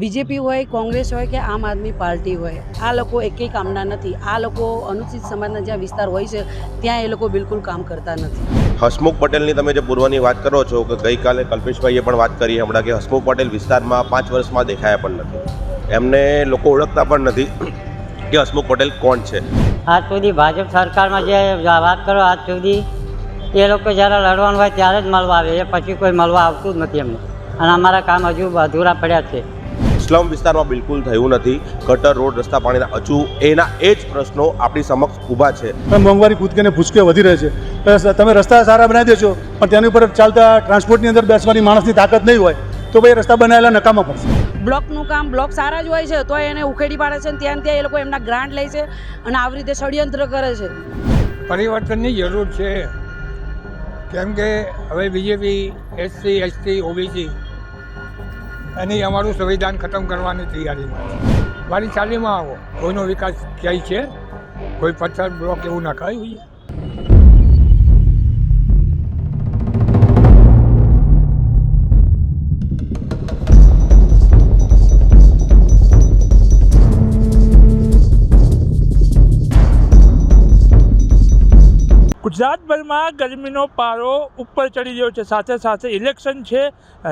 BJP હોય કોંગ્રેસ હોય કે આમ આદમી પાર્ટી હોય આ લોકો એકેય કામના નથી. આ લોકો અનુસૂચિત સમાજના જ્યાં વિસ્તાર હોય છે ત્યાં એ લોકો બિલકુલ કામ કરતા નથી. હસમુખ પટેલની તમે જે પૂર્વની વાત કરો છો કે ગઈકાલે કલ્પેશભાઈએ પણ વાત કરી હમણાં કે હસમુખ પટેલ વિસ્તારમાં પાંચ વર્ષમાં દેખાયા પણ નથી. એમને લોકો ઓળખતા પણ નથી કે હસમુખ પટેલ કોણ છે. આજ સુધી ભાજપ સરકારમાં જે વાત કરો આજ સુધી એ લોકો જ્યારે લડવાનું હોય ત્યારે જ મળવા આવે એ પછી કોઈ મળવા આવતું જ નથી એમને. અને અમારા કામ હજુ અધૂરા પડ્યા છે. સ્લમ વિસ્તારમાં બિલકુલ થયું નથી. ગટર રોડ રસ્તા પાણીના અચુ એના એ જ પ્રશ્નો આપણી સમક્ષ ઊભા છે. પણ મોંઘવારી કૂદકે ને ભૂસકે વધી રહે છે. તમે રસ્તા સારા બનાવી દેશો પણ તેની ઉપર ચાલતા ટ્રાન્સપોર્ટની અંદર બેસવાની માણસની તાકાત નહીં હોય તો ભાઈ રસ્તા બનાવેલા નકામા પડશે. બ્લોકનું કામ બ્લોક સારા જ હોય છે તો એને ઉખેડી પાડે છે અને ત્યાં ત્યાં એ લોકો એમના ગ્રાન્ટ લે છે અને આવી રીતે ષડયંત્ર કરે છે. પરિવર્તનની જરૂર છે. કેમ કે હવે બીજેપી એસસી એસટી ઓબીસી એની અમારું સંવિધાન ખતમ કરવાની તૈયારીમાં મારી ચાલીમાં આવો. કોઈનો વિકાસ ક્યાંય છે? કોઈ પથ્થર, બ્લોક એવું નખાયું? ગુજરાતભરમાં ગરમીનો પારો ઉપર ચડી રહ્યો છે. સાથે સાથે ઇલેક્શન છે.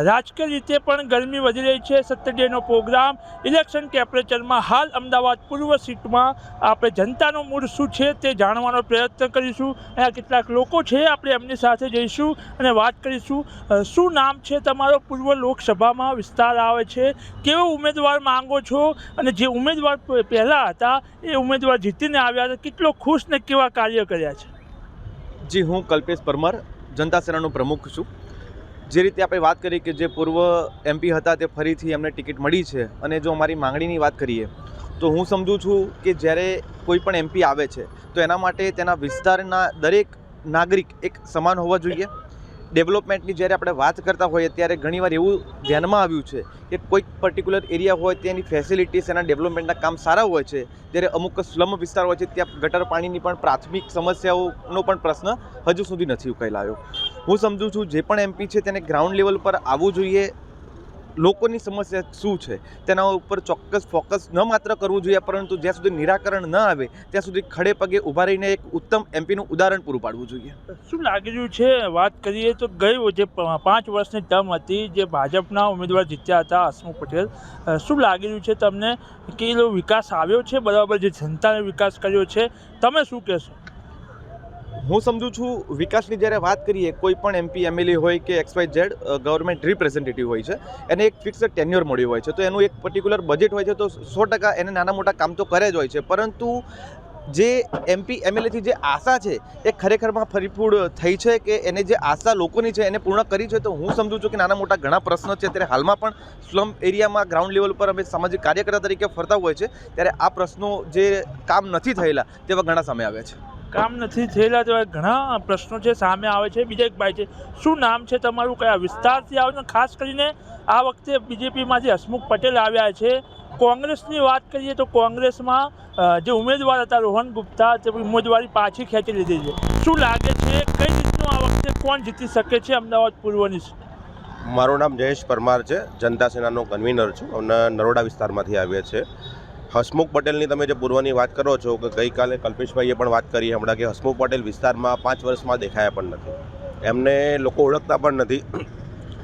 રાજકીય રીતે પણ ગરમી વધી રહી છે. સત્તર ડેનો પ્રોગ્રામ ઇલેક્શન ટેમ્પરેચરમાં હાલ અમદાવાદ પૂર્વ સીટમાં આપણે જનતાનો મૂડ શું છે તે જાણવાનો પ્રયત્ન કરીશું. અહીંયા કેટલાક લોકો છે, આપણે એમની સાથે જઈશું અને વાત કરીશું. શું નામ છે તમારો? પૂર્વ લોકસભામાં વિસ્તાર આવે છે. કેવો ઉમેદવાર માંગો છો? અને જે ઉમેદવાર પહેલાં હતા, એ ઉમેદવાર જીતીને આવ્યા હતા. કેટલો ખુશ ને કેવા કાર્ય કર્યા છે? જી, હું કલ્પેશ પરમાર, જનતા સેનાનો પ્રમુખ છું. જે રીતે આપણે વાત કરી કે જે પૂર્વ એમપી હતા તે ફરીથી એમને ટિકિટ મળી છે અને જો અમારી માંગણીની વાત કરીએ, તો હું સમજું છું કે જ્યારે કોઈ પણ એમપી આવે છે, તો એના માટે તેના વિસ્તારના દરેક નાગરિક એક સમાન હોવા જોઈએ. ડેવલપમેન્ટની જ્યારે આપણે વાત કરતા હોઈએ ત્યારે ઘણીવાર એવું ધ્યાનમાં આવ્યું છે કે કોઈક પર્ટિક્યુલર એરિયા હોય તેની ફેસિલિટીસ એના ડેવલપમેન્ટના કામ સારા હોય છે, જ્યારે અમુક સ્લમ વિસ્તાર હોય છે ત્યાં ગટર પાણીની પણ પ્રાથમિક સમસ્યાઓનો પણ પ્રશ્ન હજુ સુધી નથી ઉકેલાયો. હું સમજું છું જે પણ એમપી છે તેને ગ્રાઉન્ડ લેવલ પર આવવું જોઈએ લોકોની સમસ્યા શું છે? તેના ઉપર ચોક્કસ ફોકસ ન માત્ર કરવું જોઈએ, પરંતુ જ્યાં સુધી નિરાકરણ ન આવે, ત્યાં સુધી ખડે પગે ઊભા રહીને એક ઉત્તમ એમપીનું ઉદાહરણ પૂરું પાડવું જોઈએ. શું લાગી રહ્યું છે? વાત કરીએ તો ગઈ જે પાંચ વર્ષની ટર્મ હતી, જે ભાજપના ઉમેદવાર જીત્યા હતા હસમુખ પટેલ શું લાગી રહ્યું છે તમને? કે એ વિકાસ આવ્યો છે? બરાબર, જે જનતાને વિકાસ કર્યો છે. તમે શું કહેશો? હું સમજુ છું, વિકાસની જ્યારે વાત કરીએ, કોઈ પણ એમપી એમએલએ હોય કે X Y Z government representative હોય છે, એને એક ફિક્સ ટેન્યુઅર મળ્યું હોય છે. તો એનું એક પર્ટિક્યુલર બજેટ હોય છે, તો સો ટકા એને નાના મોટા કામ તો કરે જ હોય છે. પરંતુ જે એમપી એમએલએથી જે આશા છે, એ ખરેખરમાં ફરીફૂડ થઈ છે કે એને જે આશા લોકોની છે, એને પૂર્ણ કરી છે? તો હું સમજુ છું કે નાના મોટા ઘણા પ્રશ્નો છે. ત્યારે હાલમાં પણ સ્લમ એરિયામાં ગ્રાઉન્ડ લેવલ પર અમે સામાજિક કાર્યકર્તા તરીકે ફરતા હોય છે ત્યારે આ પ્રશ્નો જે કામ નથી થયેલા, તેવા ઘણા સામે આવ્યા છે. કામ નથી થયેલા તેવા ઘણા પ્રશ્નો છે, સામે આવે છે. બીજા એક ભાઈ છે, શું નામ છે તમારું? કયા વિસ્તારથી આવે છે? ખાસ કરીને આ વખતે બીજેપીમાંથી હસમુખ પટેલ આવ્યા છે. કોંગ્રેસની વાત કરીએ તો કોંગ્રેસમાં જે ઉમેદવાર હતા રોહન ગુપ્તા, તે ઉમેદવારી પાછી ખેંચી લીધી છે. શું લાગે છે, કઈ રીતનું આ વખતે કોણ જીતી શકે છે? અમદાવાદ પૂર્વની મારું નામ જયેશ પરમાર છે. જનતા સેનાનો કન્વીનર છું. અને નરોડા વિસ્તારમાંથી આવ્યા છે. હસમુખ પટેલની તમે જે પૂર્વની વાત કરો છો કે ગઈકાલે કલ્પેશભાઈએ પણ વાત કરી હમણાં કે હસમુખ પટેલ વિસ્તારમાં પાંચ વર્ષમાં દેખાયા પણ નથી. એમને લોકો ઓળખતા પણ નથી.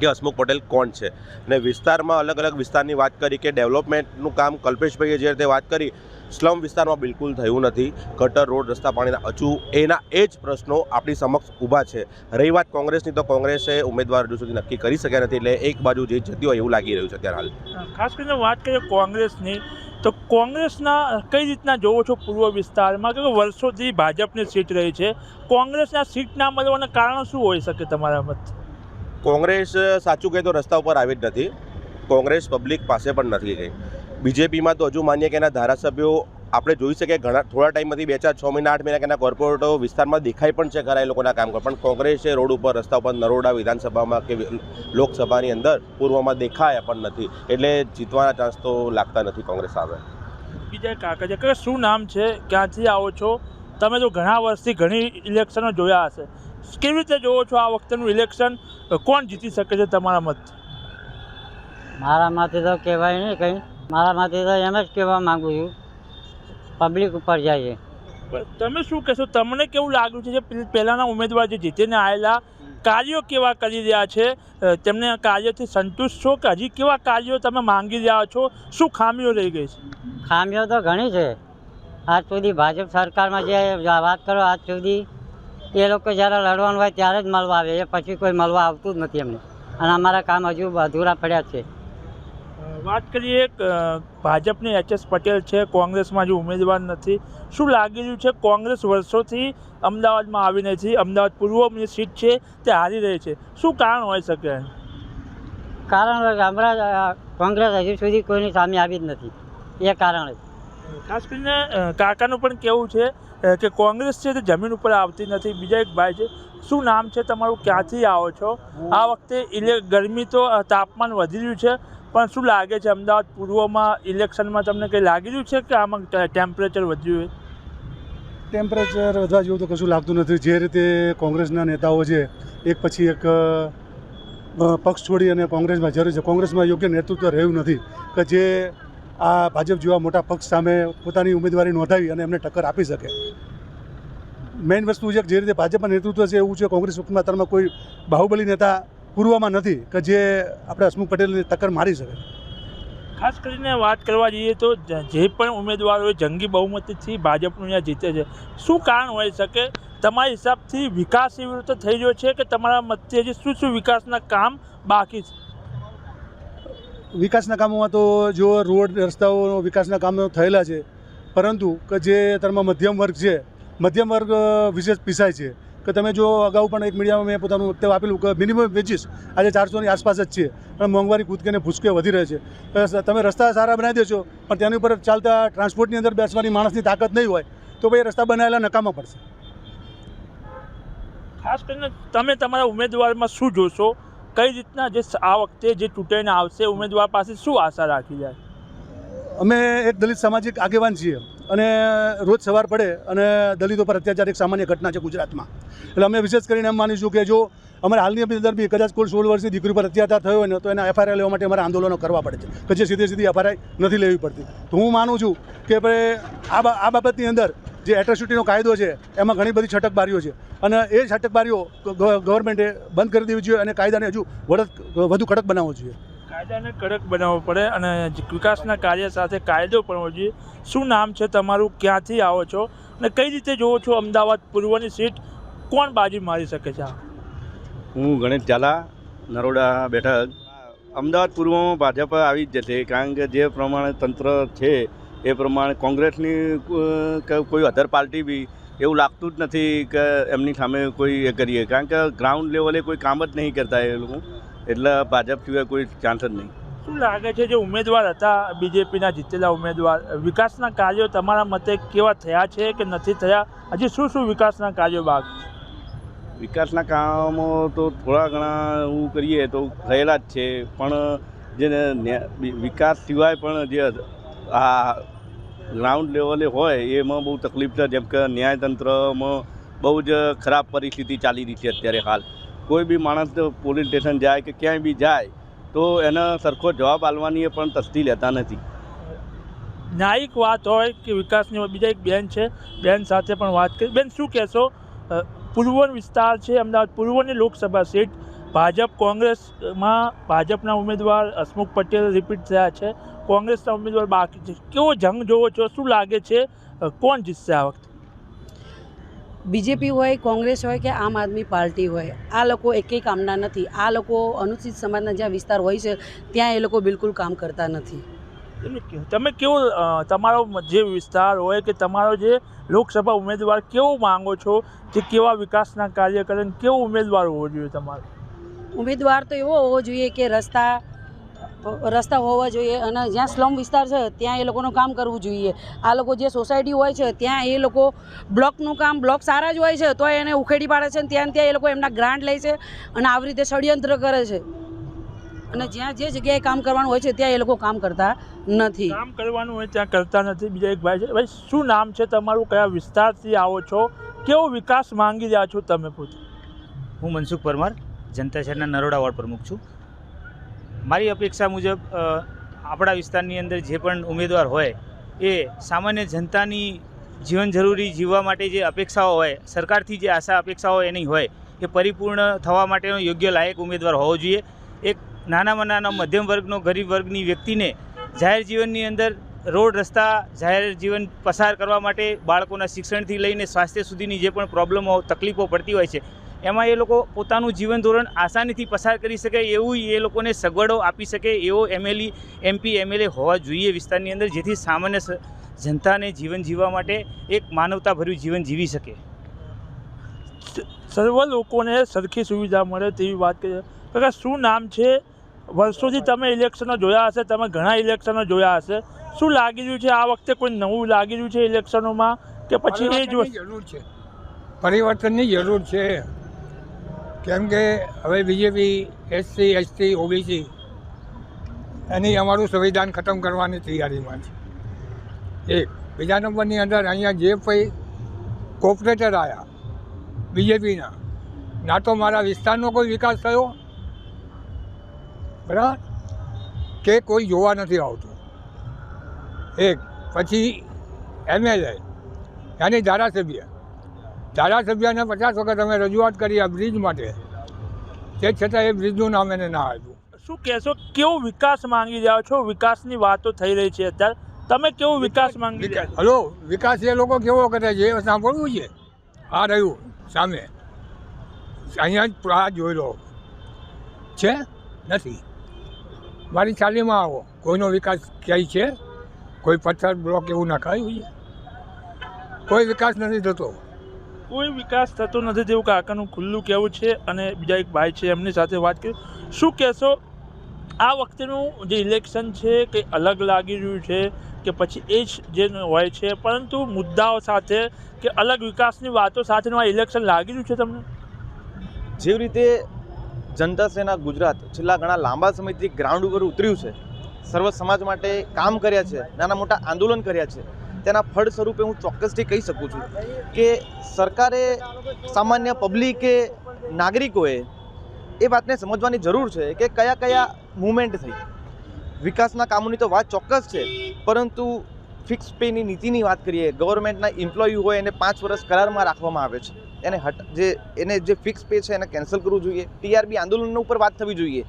કે હસમુખ પટેલ કોણ છે? ને વિસ્તારમાં અલગ અલગ વિસ્તારની વાત કરી કે ડેવલપમેન્ટનું કામ કલ્પેશભાઈએ જે રીતે વાત કરી, સ્લમ વિસ્તારમાં બિલકુલ થયું નથી. ગટર રોડ, રસ્તા પાણીના અચુ, એના એ જ પ્રશ્નો આપણી સમક્ષ ઊભા છે. રહી વાત કોંગ્રેસની તો કોંગ્રેસે ઉમેદવાર હજુ સુધી નક્કી કરી શક્યા નથી એટલે એક બાજુ જે જતી હોય એવું લાગી રહ્યું છે અત્યારે હાલ. ખાસ કરીને વાત કરીએ કોંગ્રેસની, તો કોંગ્રેસના કઈ રીતના જોવો છો પૂર્વ વિસ્તારમાં? કે વર્ષોથી ભાજપની સીટ રહી છે. કોંગ્રેસના સીટ ના મળવાના કારણો શું હોઈ શકે તમારા મત? કોંગ્રેસ સાચું કહે તો રસ્તા ઉપર આવી જ નથી. કોંગ્રેસ પબ્લિક પાસે પણ નથી ગઈ. બીજેપીમાં તો હજુ માનીએ કે એના ધારાસભ્યો, આપણે જોઈ શકીએ ઘણા, થોડા ટાઈમમાંથી બે ચાર છ મહિના, આઠ મહિના એના કોર્પોરેટો વિસ્તારમાં દેખાય પણ છે ખરા એ લોકોના કામ પણ કોંગ્રેસે રોડ ઉપર, રસ્તા ઉપર નરોડા વિધાનસભામાં કે લોકસભાની અંદર પૂર્વમાં દેખાયા પણ નથી. એટલે જીતવાના ચાન્સ તો લાગતા નથી કોંગ્રેસ આવે. બીજા કાકા છે. શું નામ છે? ક્યાંથી આવો છો? તમે તો ઘણા વર્ષથી ઘણી ઇલેક્શનો જોયા હશે. કેવી રીતે જોવો છો આ વખતેનું ઇલેક્શન કોણ જીતી શકે છે તમારા મત? મારામાંથી તો કહેવાય નહીં કંઈ. મારામાંથી તો એમ જ કહેવા માગું છું. પબ્લિક ઉપર જાય છે. તમે શું કહેશો? તમને કેવું લાગ્યું છે જે પહેલાંના ઉમેદવાર જે જીતીને આવેલા કાર્યો કેવા કરી રહ્યા છે? તેમને કાર્યથી સંતુષ્ટ છો કે હજી કેવા કાર્યો તમે માંગી રહ્યા છો? શું ખામીઓ રહી ગઈ છે? ખામીઓ તો ઘણી છે. આજ સુધી ભાજપ સરકારમાં જે વાત કરો આજ સુધી એ લોકો જ્યારે લડવાનું હોય ત્યારે જ મળવા આવે. એ પછી કોઈ મળવા આવતું જ નથી એમને. અને અમારા કામ હજુ અધૂરા પડ્યા છે. વાત કરીએ એક, ભાજપની એચ એસ પટેલ છે. કોંગ્રેસમાં હજુ ઉમેદવાર નથી. શું લાગી રહ્યું છે કોંગ્રેસ વર્ષોથી અમદાવાદમાં આવી નથી અમદાવાદ પૂર્વની સીટ છે તે હારી રહી છે. શું કારણ હોઈ શકે કારણ હમણાં કોંગ્રેસ હજુ સુધી કોઈની સામે આવી જ નથી. એ કારણ ખાસ કરીને કાકાનું પણ કેવું છે કે કોંગ્રેસ છે તે જમીન ઉપર આવતી નથી. બીજા એક ભાઈ છે, શું નામ છે તમારું? ક્યાંથી આવો છો? આ વખતે ઇલે, ગરમી તો તાપમાન વધી રહ્યું છે, પણ શું લાગે છે? અમદાવાદ પૂર્વમાં ઇલેક્શનમાં તમને કંઈ લાગી રહ્યું છે કે આમાં ટેમ્પરેચર વધ્યું હોય? ટેમ્પરેચર વધવા જેવું તો કશું લાગતું નથી. જે રીતે કોંગ્રેસના નેતાઓ છે, એક પછી એક પક્ષ છોડી અને કોંગ્રેસમાં જરૂર છે. કોંગ્રેસમાં યોગ્ય નેતૃત્વ રહ્યું નથી. કે જે આ ભાજપ જેવા મોટા પક્ષ સામે પોતાની ઉમેદવારી નોંધાવી અને એમને ટક્કર આપી શકે. મેઇન વસ્તુ છે કે જે રીતે ભાજપના નેતૃત્વ છે એવું છે, કોંગ્રેસ વખતમાં કોઈ બાહુબલી નેતા પૂર્વમાં નથી કે જે આપણે હસમુખ પટેલની ટક્કર મારી શકે. ખાસ કરીને વાત કરવા જઈએ તો જે પણ ઉમેદવારો જંગી બહુમતીથી ભાજપનું અહીંયા જીતે છે. શું કારણ હોઈ શકે? તમારા હિસાબથી વિકાસ એવી રીતે થઈ રહ્યો છે કે તમારા મતે હજી શું શું વિકાસના કામ બાકી છે? વિકાસના કામોમાં તો જો રોડ રસ્તાઓનો વિકાસના કામો થયેલા છે, પરંતુ કે જે અત્યારમાં મધ્યમ વર્ગ છે, મધ્યમ વર્ગ વિશેષ પીસાય છે. કે તમે જો અગાઉ પણ એક મીડિયામાં મેં પોતાનું વક્તવ્ય આપેલું કે મિનિમમ વેજીસ આજે ચારસોની આસપાસ જ છે અને મોંઘવારી કૂદકે ભૂસકે વધી રહે છે. તમે રસ્તા સારા બનાવી દેશો, પણ તેની ઉપર ચાલતા ટ્રાન્સપોર્ટની અંદર બેસવાની માણસની તાકાત નહીં હોય, તો ભાઈ રસ્તા બનાવેલા નકામા પડશે. ખાસ કરીને તમે તમારા ઉમેદવારમાં શું જોશો? કઈ રીતના જે આ વખતે જે ચૂંટાઈને આવશે, ઉમેદવાર પાસે શું આશા રાખી જાય? અમે એક દલિત સામાજિક આગેવાન છીએ અને રોજ સવાર પડે અને દલિતો પર અત્યાચાર એક સામાન્ય ઘટના છે ગુજરાતમાં. એટલે અમે વિશેષ કરીને એમ માનીશું કે જો અમારે હાલની અંદર બી કદાચ કોઈ સોળ વર્ષની દીકરી પર અત્યાચાર થયો હોય ને, તો એના એફઆઈઆર લેવા માટે અમારે આંદોલનો કરવા પડે છે. કે જે સીધી સીધી એફઆઈઆર નથી લેવી પડતી. તો હું માનું છું કે ભાઈ, આ આ બાબતની અંદર જે એટ્રોસિટીનો કાયદો છે, એમાં ઘણી બધી છટકબારીઓ છે. અને એ છટકબારીઓ ગવર્મેન્ટે બંધ કરી દેવી જોઈએ અને કાયદાને હજુ વધુ કડક બનાવવો જોઈએ. કાયદાને કડક બનાવવો પડે અને વિકાસના કાર્ય સાથે કાયદો પણ જોઈએ. શું નામ છે તમારું? ક્યાંથી આવો છો? અને કઈ રીતે જોવો છો અમદાવાદ પૂર્વની સીટ? કોણ બાજી મારી શકે છે? હું ગણેશ ઝાલા, નરોડા બેઠક. અમદાવાદ પૂર્વમાં ભાજપ આવી જ જશે, કારણ કે જે પ્રમાણે તંત્ર છે, એ પ્રમાણે કોંગ્રેસની કોઈ અધર પાર્ટી બી એવું લાગતું જ નથી કે એમની સામે કોઈ એ કરીએ. કારણ કે ગ્રાઉન્ડ લેવલે કોઈ કામ જ નહીં કરતા એ લોકો. એટલે ભાજપ સિવાય કોઈ ચાન્સ જ નહીં. શું લાગે છે જે ઉમેદવાર હતા, બીજેપીના જીતેલા ઉમેદવાર? વિકાસના કાર્યો તમારા મતે કેવા થયા છે કે નથી થયા? હજી શું શું વિકાસના કાર્યો બાકી? વિકાસના કામો તો થોડા ઘણા એવું કરીએ તો થયેલા જ છે. પણ જેને વિકાસ સિવાય પણ જે આ ગ્રાઉન્ડ લેવલે હોય, એમાં બહુ તકલીફ છે. જેમ કે ન્યાયતંત્રમાં બહુ જ ખરાબ પરિસ્થિતિ ચાલી રહી છે અત્યારે હાલ. કોઈ બી માણસ પોલીસ સ્ટેશન જાય કે ક્યાંય બી જાય, તો એને સરખો જવાબ આલવાની પણ તસ્તી લેતા નથી. ન્યાયિક વાત હોય કે વિકાસની બીજા એક બેન છે, બેન સાથે પણ વાત કરી. બેન, શું કહેશો? અ, પૂર્વ વિસ્તાર છે અમદાવાદ પૂર્વની લોકસભા સીટ. ભાજપ કોંગ્રેસમાં ભાજપના ઉમેદવાર હસમુખ પટેલ રિપીટ થયા છે. કોંગ્રેસના ઉમેદવાર બાકી છે. કેવો જંગ જોવો છો? શું લાગે છે? કોણ જીતશે આ વખતે? બીજેપી હોય કોંગ્રેસ હોય કે આમ આદમી પાર્ટી હોય આ લોકો એકેય કામના નથી. આ લોકો અનુસૂચિત સમાજના જ્યાં વિસ્તાર હોય છે ત્યાં એ લોકો બિલકુલ કામ કરતા નથી. એટલે તમે કેવો તમારો જે વિસ્તાર હોય કે તમારો જે લોકસભા ઉમેદવાર, કેવો માંગો છો કે કેવા વિકાસના કાર્ય કરે કેવો ઉમેદવાર હોવો જોઈએ તમારો? ઉમેદવાર તો એવો હોવો જોઈએ કે રસ્તા રસ્તા હોવા જોઈએ અને જ્યાં સ્લમ વિસ્તાર છે, ત્યાં એ લોકોનું કામ કરવું જોઈએ. આ લોકો જે સોસાયટી હોય છે, ત્યાં એ લોકો બ્લોકનું કામ, બ્લોક સારા જ હોય છે, તો એને ઉખેડી પાડે છે ત્યાં ત્યાં એ લોકો એમના ગ્રાન્ટ લે છે અને આવી રીતે ષડયંત્ર કરે છે. અને જ્યાં જે જગ્યાએ કામ કરવાનું હોય છે ત્યાં એ લોકો કામ કરતા નથી. કામ કરવાનું હોય ત્યાં કરતા નથી. બીજા એક ભાઈ છે ભાઈ શું નામ છે તમારું? કયા વિસ્તારથી આવો છો? કેવો વિકાસ માંગી રહ્યા છો તમે પોતે? હું મનસુખ પરમાર જનતા શહેરના નરોડા વોર્ડ પ્રમુખ છું. મારી અપેક્ષા મુજબ આપણા વિસ્તારની અંદર જે પણ ઉમેદવાર હોય એ સામાન્ય જનતાની જીવન જરૂરી જીવવા માટે જે અપેક્ષાઓ હોય સરકારથી જે આશા અપેક્ષાઓ એની હોય એ પરિપૂર્ણ થવા માટેનો યોગ્ય લાયક ઉમેદવાર હોવો જોઈએ. એક નાનામાં નાના મધ્યમ વર્ગનો ગરીબ વર્ગની વ્યક્તિને જાહેર જીવનની અંદર રોડ રસ્તા, જાહેર જીવન પસાર કરવા માટે બાળકોના શિક્ષણથી લઈને સ્વાસ્થ્ય સુધીની જે પણ પ્રોબ્લમો, તકલીફો પડતી હોય છે, એમાં એ લોકો પોતાનું જીવન ધોરણ આસાનીથી પસાર કરી શકે, એવું એ લોકોને સગવડો આપી શકે એવો એમએલઈ એમપી, એમએલએ હોવા જોઈએ વિસ્તારની અંદર, જેથી સામાન્ય જનતાને જીવન જીવવા માટે એક માનવતાભર્યું જીવન જીવી શકે. સર્વ લોકોને સરખી સુવિધા મળે તેવી વાત કરીએ કાકા, શું નામ છે? વર્ષોથી તમે ઇલેક્શનો જોયા હશે તમે ઘણા ઇલેક્શનો જોયા હશે. શું લાગી રહ્યું છે આ વખતે કોઈ નવું લાગી રહ્યું છે ઇલેક્શનોમાં કે પછી એ જ જરૂર છે. પરિવર્તનની જરૂર છે. કેમ કે હવે બીજેપી એસસી એસટી ઓબીસી એની અમારું સંવિધાન ખતમ કરવાની તૈયારીમાં છે. એક બીજા નંબરની અંદર અહીંયા જે કોઈ કોર્પોરેટર આવ્યા બીજેપીના ના તો મારા વિસ્તારનો કોઈ વિકાસ થયો? બરાબર? કે કોઈ જોવા નથી આવતું. એક પછી એમએલએ યાની ધારાસભ્ય. ધારાસભ્યને પચાસ વખત અમે રજૂઆત કરી આ બ્રિજ માટે. તે છતાં એ બ્રિજનું નામ એને ના આપ્યું. શું કહેશો કેવો વિકાસ માંગી રહ્યા છો? વિકાસની વાતો થઈ રહી છે અત્યારે. તમે કેવો વિકાસ માંગી રહ્યા હલો વિકાસ એ લોકો કેવો કરે છે? એ સાંભળવું છે? આ રહ્યું સામે. અહીંયા જ જોઈ લો. છે? નથી. મારી ચાલીમાં આવો. કોઈનો વિકાસ ક્યાંય છે? કોઈ પથ્થર બ્લોક એવું નાખાયું છે કોઈ વિકાસ નથી થતો. કોઈ વિકાસ થતો નથી તેવું કાકાનું ખુલ્લું કહેવું છે અને બીજા એક ભાઈ છે એમની સાથે વાત કરી. શું કહેશો? આ વખતેનું જે ઇલેક્શન છે કે અલગ લાગી રહ્યું છે કે પછી એ જ જે હોય છે પરંતુ મુદ્દાઓ સાથે કે અલગ વિકાસની વાતો સાથેનું આ ઇલેક્શન લાગી રહ્યું છે તમને? જેવી રીતે જનતા સેના ગુજરાત છેલ્લા ઘણા લાંબા સમયથી ગ્રાઉન્ડ ઉપર ઉતર્યું છે. સર્વ સમાજ માટે કામ કર્યા છે, નાના મોટા આંદોલન કર્યા છે. તેના ફળ સ્વરૂપે હું ચોક્કસથી કહી શકું છું કે સરકારે સામાન્ય પબ્લિકે નાગરિકોએ એ વાતને સમજવાની જરૂર છે કે કયા કયા મુવમેન્ટ થઈ. વિકાસના કામોની તો વાત ચોક્કસ છે, પરંતુ ફિક્સ પેની નીતિની વાત કરીએ ગવર્મેન્ટના એમ્પ્લોયી હોય એને પાંચ વર્ષ કરારમાં રાખવામાં આવે છે. એને હટ, જે, એને જે ફિક્સ પે છે એને કેન્સલ કરવું જોઈએ. ટીઆરબી આંદોલન ઉપર વાત થવી જોઈએ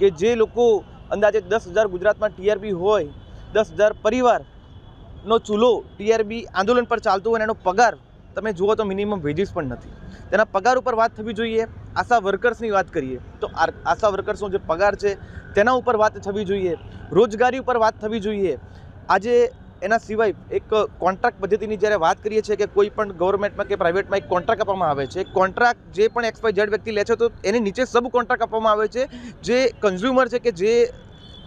કે જે લોકો અંદાજે દસ હજાર ગુજરાતમાં ટીઆરબી હોય, દસ હજાર પરિવારનો ચૂલો ટીઆરબી આંદોલન પર ચાલતો હોય અને એનો પગાર, તમે જુઓ તો મિનિમમ વેજીસ પણ નથી. તેના પગાર ઉપર વાત થવી જોઈએ. આશા વર્કર્સની વાત કરીએ તો આશા વર્કર્સનો જે પગાર છે તેના ઉપર વાત થવી જોઈએ. રોજગારી ઉપર વાત થવી જોઈએ. આજે એના સિવાય એક કોન્ટ્રાક્ટ પદ્ધતિની જ્યારે વાત કરીએ છીએ કે કોઈ પણ ગવર્મેન્ટમાં કે પ્રાઇવેટમાં એક કોન્ટ્રાક્ટ આપવામાં આવે છે, કોન્ટ્રાક્ટ જે પણ એક્સપાય ઝેડ વ્યક્તિ લે છે, તો એની નીચે સબ કોન્ટ્રાક્ટ આપવામાં આવે છે, જે કન્ઝ્યુમર છે કે જે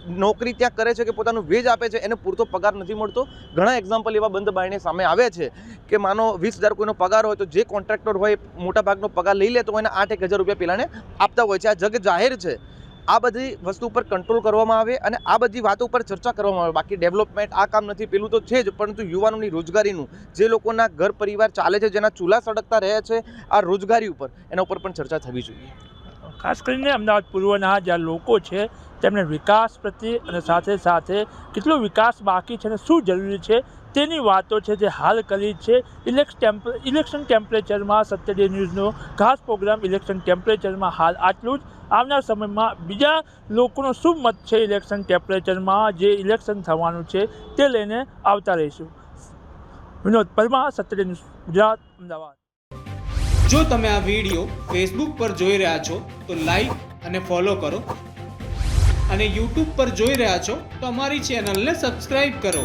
નોકરી ત્યાં કરે છે કે પોતાનું વેજ આપે છે, એને પૂરતો પગાર નથી મળતો. ઘણા એક્ઝામ્પલ એવા બંધ બારણે સામે આવે છે કે માનો વીસ હજાર કોઈનો પગાર હોય તો જે કોન્ટ્રાક્ટર હોય મોટા ભાગનો પગાર લઈ લે તો એને આઠ એક હજાર રૂપિયા પેલાને આપતા હોય છે. આ જગ જાહેર છે. આ બધી વસ્તુ ઉપર કંટ્રોલ કરવામાં આવે અને આ બધી વાતો ઉપર ચર્ચા કરવામાં આવે. બાકી ડેવલપમેન્ટ આ કામ નથી, પેલું તો છે જ, પરંતુ યુવાનોની રોજગારીનું, જે લોકોના ઘર પરિવાર ચાલે છે, જેના ચૂલા સળગતા રહે છે, આ રોજગારી ઉપર, એના ઉપર પણ ચર્ચા થવી જોઈએ. ખાસ કરીને અમદાવાદ પૂર્વના જ્યાં લોકો છે, તેમને વિકાસ પ્રત્યે અને સાથે સાથે કેટલો વિકાસ બાકી છે અને શું જરૂરી છે તેની વાતો છે જે હાલ કરી છે ઇલેક્શન ઇલેક્શન ટેમ્પરેચરમાં સત્ય ડે ન્યૂઝનો ખાસ પ્રોગ્રામ ઇલેક્શન ટેમ્પરેચરમાં હાલ આટલું જ. આવનાર સમયમાં બીજા લોકોનો શું મત છે ઇલેક્શન ટેમ્પરેચરમાં જે ઇલેક્શન થવાનું છે તે લઈને આવતા રહીશું. Vinod Parmar Satya day news, Gujarat, Ahmedabad. જો તમે આ વીડિયો ફેસબુક પર જોઈ રહ્યા છો, તો લાઈક અને ફોલો કરો. અને યુટ્યુબ પર જોઈ રહ્યા છો, તો અમારી ચેનલને સબસ્ક્રાઈબ કરો.